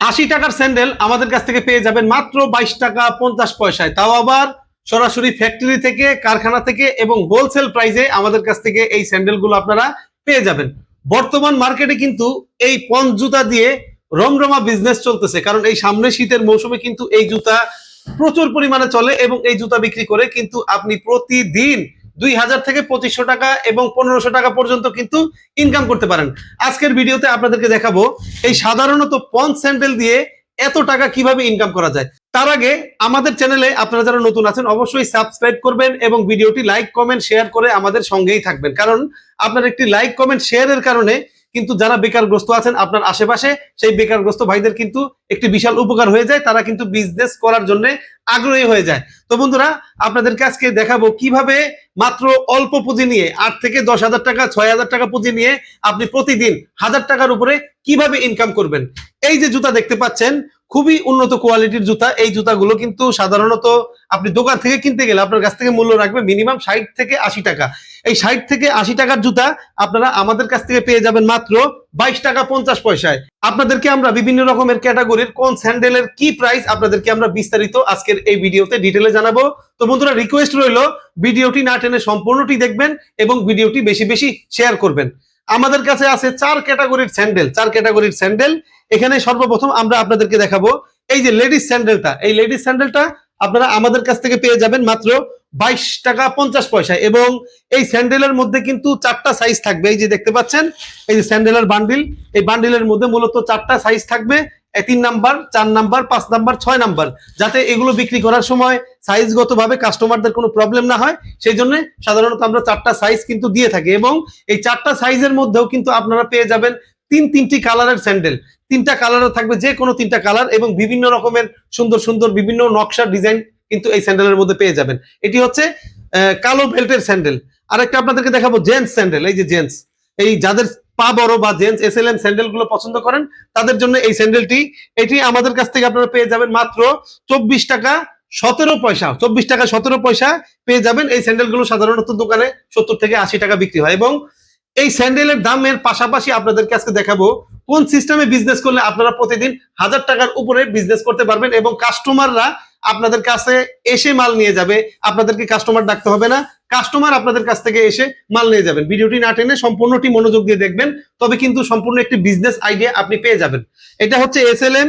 আশি টাকার স্যান্ডেল আমাদের কাছ থেকে পেয়ে যাবেন মাত্র বাইশ টাকা পঞ্চাশ পয়সায়। তাও আবার সরাসরি ফ্যাক্টরি থেকে, কারখানা থেকে এবং হোলসেল প্রাইসে আমাদের কাছ থেকে এই স্যান্ডেলগুলো আপনারা পেয়ে যাবেন। বর্তমান মার্কেটে কিন্তু এই পঞ্চ জুতা দিয়ে রমরমা বিজনেস চলতেছে। কারণ এই সামনে শীতের মৌসুমে কিন্তু এই জুতা প্রচুর পরিমাণে চলে এবং এই জুতা বিক্রি করে কিন্তু আপনি প্রতিদিন দুই হাজার থেকে পঁচিশশো টাকা এবং পনেরোশো টাকা পর্যন্ত কিন্তু ইনকাম করতে পারেন। আজকের ভিডিওতে আপনাদেরকে দেখাবো এই সাধারণত পঞ্চ স্যান্ডেল দিয়ে এত টাকা কীভাবে ইনকাম করা যায়। তার আগে আমাদের চ্যানেলে আপনারা যারা নতুন আছেন, অবশ্যই সাবস্ক্রাইব করবেন এবং ভিডিওটি লাইক কমেন্ট শেয়ার করে আমাদের সঙ্গেই থাকবেন। কারণ আপনার একটি লাইক কমেন্ট শেয়ারের কারণে কিন্তু যারা বেকারগ্রস্ত আছেন আপনার আশেপাশে, সেই বেকারগ্রস্ত ভাইদের কিন্তু একটি বিশাল উপকার হয়ে যায়, তারা কিন্তু বিজনেস করার জন্য আগ্রহী হয়ে যায়। তো বন্ধুরা, আপনাদেরকে আজকে দেখাবো কীভাবে মাত্র অল্প পুঁজি নিয়ে, আট থেকে দশ হাজার টাকা, ছয় হাজার টাকা পুঁজি নিয়ে আপনি প্রতিদিন হাজার টাকার উপরে কীভাবে ইনকাম করবেন। এই যে জুতা দেখতে পাচ্ছেন খুবই উন্নত কোয়ালিটির জুতা। এই জুতাগুলো কিন্তু সাধারণত আপনি দোকান থেকে কিনতে গেলে আপনার কাছ থেকে মূল্য রাখবে মিনিমাম ষাট থেকে আশি টাকা। এই ষাট থেকে আশি টাকার জুতা আপনারা আমাদের কাছ থেকে পেয়ে যাবেন মাত্র বাইশ টাকা পঞ্চাশ পয়সায়। আপনাদেরকে আমরা বিভিন্ন রকমের ক্যাটাগরির কোন স্যান্ডেলের কি প্রাইস আপনাদেরকে আমরা বিস্তারিত আজকের এই ভিডিওতে ডিটেলে জানাব। তো বন্ধুরা রিকোয়েস্ট রইল ভিডিওটি না টেনে সম্পূর্ণটি দেখবেন এবং ভিডিওটি বেশি বেশি শেয়ার করবেন। আমাদের কাছে আছে চার ক্যাটাগরির স্যান্ডেল, চার ক্যাটাগরির স্যান্ডেল। এখানে সর্বপ্রথম আমরা আপনাদেরকে দেখাবো এই যে লেডিস স্যান্ডেলটা। এই লেডিস স্যান্ডেলটা আপনারা আমাদের কাছ থেকে পেয়ে যাবেন মাত্র বাইশ টাকা পঞ্চাশ পয়সা এবং এই স্যান্ডেলের মধ্যে কিন্তু চারটা সাইজ থাকবে। এই যে দেখতে পাচ্ছেন, এই যে স্যান্ডেলের বান্ডিল এই বান্ডিলের মধ্যে মূলত চারটা সাইজ থাকবে। তিন নাম্বার চার নাম্বার পাঁচ নাম্বার ছয় নাম্বার যাতে এগুলো বিক্রি করার সময় সাইজগত ভাবে কাস্টমারদের কোনো প্রবলেম না হয় সেই জন্য সাধারণত আমরা চারটা সাইজ কিন্তু দিয়ে থাকি এবং এই চারটা সাইজের মধ্যেও কিন্তু আপনারা পেয়ে যাবেন তিন তিনটি কালারের স্যান্ডেল তিনটা কালারও থাকবে যে কোনো তিনটা কালার এবং বিভিন্ন রকমের সুন্দর সুন্দর বিভিন্ন নকশার ডিজাইন কিন্তু এই স্যান্ডেলের মধ্যে পেয়ে যাবেন। এটি হচ্ছে কালো বেল্টের স্যান্ডেল আরেকটা আপনাদেরকে দেখাবো জেন্টস স্যান্ডেল এই যে জেন্টস এই যাদের পা বড় বা জেন্টস এস এল এম স্যান্ডেলগুলো পছন্দ করেন, তাদের জন্য এই স্যান্ডেলটি এটি আমাদের কাছ থেকে আপনারা পেয়ে যাবেন মাত্র চব্বিশ টাকা সতেরো পয়সা, চব্বিশ টাকা সতেরো পয়সা পেয়ে যাবেন। এই স্যান্ডেলগুলো সাধারণত দোকানে সত্তর থেকে আশি টাকা বিক্রি হয় এবং এই স্যান্ডেলের দামের পাশাপাশি আপনাদেরকে আজকে দেখাবো কোন সিস্টেমে বিজনেস করলে আপনারা প্রতিদিন হাজার টাকার উপরে বিজনেস করতে পারবেন এবং কাস্টমাররা আপনাদের কাছে এসে মাল নিয়ে যাবে। আপনাদেরকে কাস্টমার ডাকতে হবে না। কাস্টমার আপনাদের কাছ থেকে এসে মাল নিয়ে যাবেন। ভিডিওটি না টেনে সম্পূর্ণটি মনোযোগ দিয়ে দেখবেন, তবে কিন্তু সম্পূর্ণ একটি বিজনেস আইডিয়া আপনি পেয়ে যাবেন। এটা হচ্ছে এস এল এম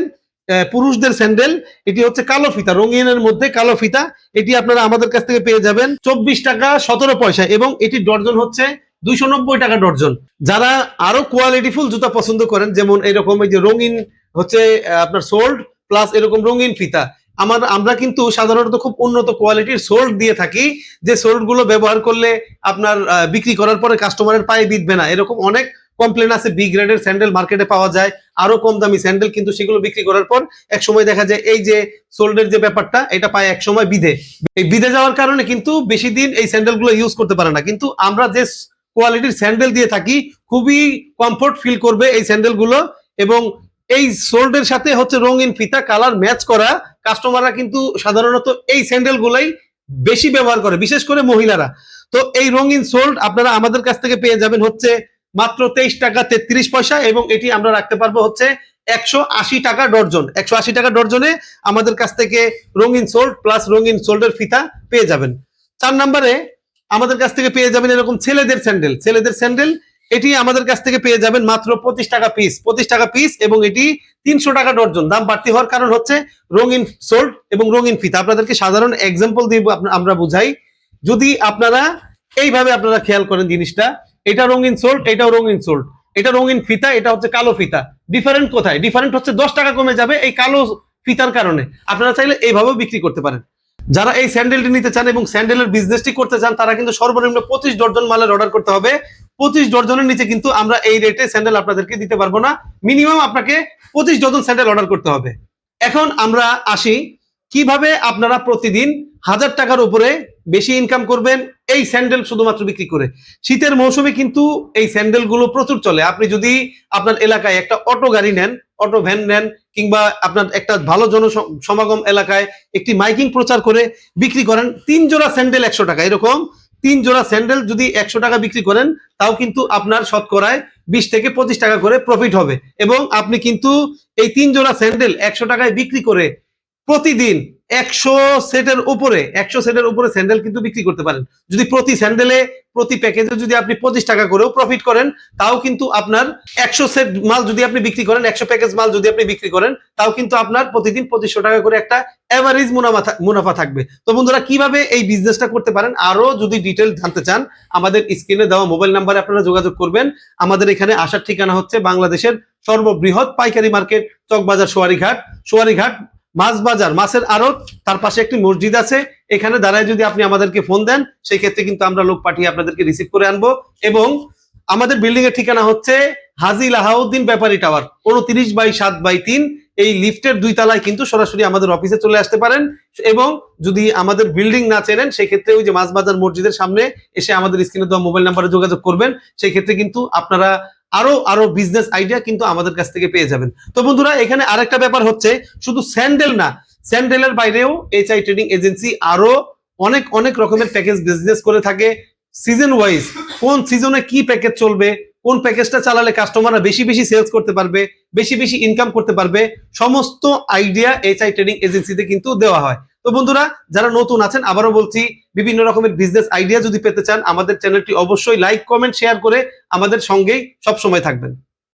পুরুষদের স্যান্ডেল, এটি হচ্ছে কালো ফিতা, রঙিনের মধ্যে কালো ফিতা, এটি আপনারা আমাদের কাছ থেকে পেয়ে যাবেন চব্বিশ টাকা সতেরো পয়সা এবং এটি ডর্জন হচ্ছে দুইশো নব্বই টাকা ডর্জন। যারা আরও কোয়ালিটিফুল জুতা পছন্দ করেন, যেমন এরকম এই যে রঙিন হচ্ছে আপনার সোল্ড প্লাস এরকম রঙিন ফিতা, আমার, আমরা কিন্তু সাধারণত খুব উন্নত কোয়ালিটির সোল্ড দিয়ে থাকি, যে সোল্ডগুলো ব্যবহার করলে আপনার বিক্রি করার পরে কাস্টমারের পায়ে বিধবে না, এরকম অনেক কমপ্লেন আছে বি গ্রেডের স্যান্ডেল মার্কেটে পাওয়া যায়, আরও কম দামি স্যান্ডেল কিন্তু সেগুলো বিক্রি করার পর এক সময় দেখা যায় এই যে সোল্ডের যে ব্যাপারটা, এটা পায় এক সময় বিধে এই বিধে যাওয়ার কারণে কিন্তু বেশি দিন এই স্যান্ডেলগুলো ইউজ করতে পারে না। কিন্তু আমরা যে কোয়ালিটির স্যান্ডেল দিয়ে থাকি, খুবই কমফোর্ট ফিল করবে এই স্যান্ডেলগুলো এবং এই সোল্ডের সাথে হচ্ছে রঙিন ফিতা কালার ম্যাচ করা কাস্টমাররা কিন্তু সাধারণত এই স্যান্ডেল গুলাই বেশি ব্যবহার করে, বিশেষ করে মহিলারা। তো এই রঙিন সোল্ড আপনারা আমাদের কাছ থেকে পেয়ে যাবেন হচ্ছে মাত্র তেইশ টাকা তেত্রিশ পয়সা এবং এটি আমরা রাখতে পারব হচ্ছে একশো আশি টাকা ডর্জন। একশো আশি টাকা ডর্জনে আমাদের কাছ থেকে রঙিন সোল্ড প্লাস রঙিন সোল্ডের ফিতা পেয়ে যাবেন। চার নম্বরে আমাদের কাছ থেকে পেয়ে যাবেন এরকম ছেলেদের স্যান্ডেল। ছেলেদের স্যান্ডেল, এটি আমাদের কাছ থেকে পেয়ে যাবেন মাত্র পঁচিশ টাকা পিস পঁচিশ টাকা পিস এবং এটি তিনশো টাকা ডর্জন। দাম বাড়তি হওয়ার কারণ হচ্ছে রঙিন সোল্ড এবং রঙিন ফিতা। আপনাদেরকে সাধারণ এক্সাম্পল দিয়ে আমরা বুঝাই। যদি আপনারা এইভাবে আপনারা খেয়াল করেন জিনিসটা এটা রঙিন সোল্ট এটাও রঙিন সোল্ট এটা রঙিন ফিতা, এটা হচ্ছে কালো ফিতা। ডিফারেন্ট কোথায়? ডিফারেন্ট হচ্ছে দশ টাকা কমে যাবে এই কালো ফিতার কারণে। আপনারা চাইলে এইভাবেও বিক্রি করতে পারেন। যারা এই স্যান্ডেলটি নিতে চান এবং স্যান্ডেলের বিজনেসটি করতে চান, তারা কিন্তু সর্বনিম্ন পঁচিশ ডর্জন মালের অর্ডার করতে হবে। পঁচিশ ডর্জনের নিচে কিন্তু আমরা এই রেটে স্যান্ডেল আপনাদেরকে দিতে পারব না। মিনিমাম আপনাকে পঁচিশ ডজন স্যান্ডেল অর্ডার করতে হবে। এখন আমরা আসি কীভাবে আপনারা প্রতিদিন হাজার টাকার উপরে বেশি ইনকাম করবেন? এই স্যান্ডেল শুধুমাত্র বিক্রি করে। শীতের মৌসুমে কিন্তু এই স্যান্ডেলগুলো প্রচুর চলে। আপনি যদি আপনার এলাকায় একটা অটো গাড়ি নেন অটো ভ্যান নেন, কিংবা আপনার একটা ভালো জন সমাগম এলাকায় একটি মাইকিং প্রচার করে বিক্রি করেন, তিন জোড়া স্যান্ডেল একশো টাকা। এরকম তিন জোড়া স্যান্ডেল যদি একশো টাকা বিক্রি করেন, তাও কিন্তু আপনার শতকরায় বিশ থেকে পঁচিশ টাকা করে প্রফিট হবে। এবং আপনি কিন্তু এই তিন জোড়া স্যান্ডেল একশো টাকায় বিক্রি করে প্রতিদিন একশো সেটের উপরে, একশো সেটের উপরে স্যান্ডেল কিন্তু বিক্রি করতে পারেন। যদি প্রতি স্যান্ডেলে, প্রতি প্যাকেজে যদি আপনি পঁচিশ টাকা করেও প্রফিট করেন, তাও কিন্তু আপনার একশো সেট মাল যদি আপনি বিক্রি করেন, একশো প্যাকেজ মাল যদি আপনি বিক্রি করেন, তাও কিন্তু আপনার প্রতিদিন পঁচিশশো টাকা করে একটা অ্যাভারেজ মুনাফা মুনাফা থাকবে। তো বন্ধুরা, কীভাবে এই বিজনেসটা করতে পারেন? আরও যদি ডিটেল জানতে চান, আমাদের স্ক্রিনে দেওয়া মোবাইল নাম্বারে আপনারা যোগাযোগ করবেন। আমাদের এখানে আসার ঠিকানা হচ্ছে বাংলাদেশের সর্ববৃহৎ পাইকারি মার্কেট চকবাজার সোয়ারিঘাট। সোয়ারিঘাট মাছ বাজার মাছের আড়ত, তার পাশে একটি মসজিদ আছে। এখানে দাঁড়ায় যদি আপনি আমাদেরকে ফোন দেন সেই ক্ষেত্রে কিন্তু আমরা লোক পাঠিয়ে আপনাদেরকে রিসিভ করে আনব। এবং আমাদের বিল্ডিং এর ঠিকানা হচ্ছে হাজি লাহাউদ্দিন ব্যাপারী টাওয়ার উনত্রিশ বাই সাত বাই তিন। এই লিফটের দুই তলায় কিন্তু সরাসরি আমাদের অফিসে চলে আসতে পারেন। এবং যদি আমাদের বিল্ডিং না চেনেন সেই ক্ষেত্রে ওই যে মাছ বাজার মসজিদের সামনে এসে আমাদের স্ক্রিনে দেওয়া মোবাইল নাম্বারে যোগাযোগ করবেন। সেই ক্ষেত্রে কিন্তু আপনারা আরও আরও বিজনেস আইডিয়া কিন্তু আমাদের কাছ থেকে পেয়ে যাবেন। তো বন্ধুরা, এখানে আরেকটা ব্যাপার হচ্ছে, শুধু স্যান্ডেল না স্যান্ডেলের বাইরেও এইচ আই ট্রেডিং এজেন্সি আরও অনেক অনেক রকমের প্যাকেজ বিজনেস করে থাকে। সিজন ওয়াইজ কোন সিজনে কি প্যাকেজ চলবে, কোন প্যাকেজটা চালালে কাস্টমাররা বেশি বেশি সেলস করতে পারবে, বেশি বেশি ইনকাম করতে পারবে, সমস্ত আইডিয়া এইচ আই ট্রেডিং এজেন্সিতে কিন্তু দেওয়া হয়। তো বন্ধুরা, যারা নতুন আছেন, আবারও বলছি, বিভিন্ন রকমের বিজনেস আইডিয়া যদি পেতে চান, আমাদের চ্যানেলটি অবশ্যই লাইক কমেন্ট শেয়ার করে আমাদের সঙ্গেই সব সময় থাকবেন।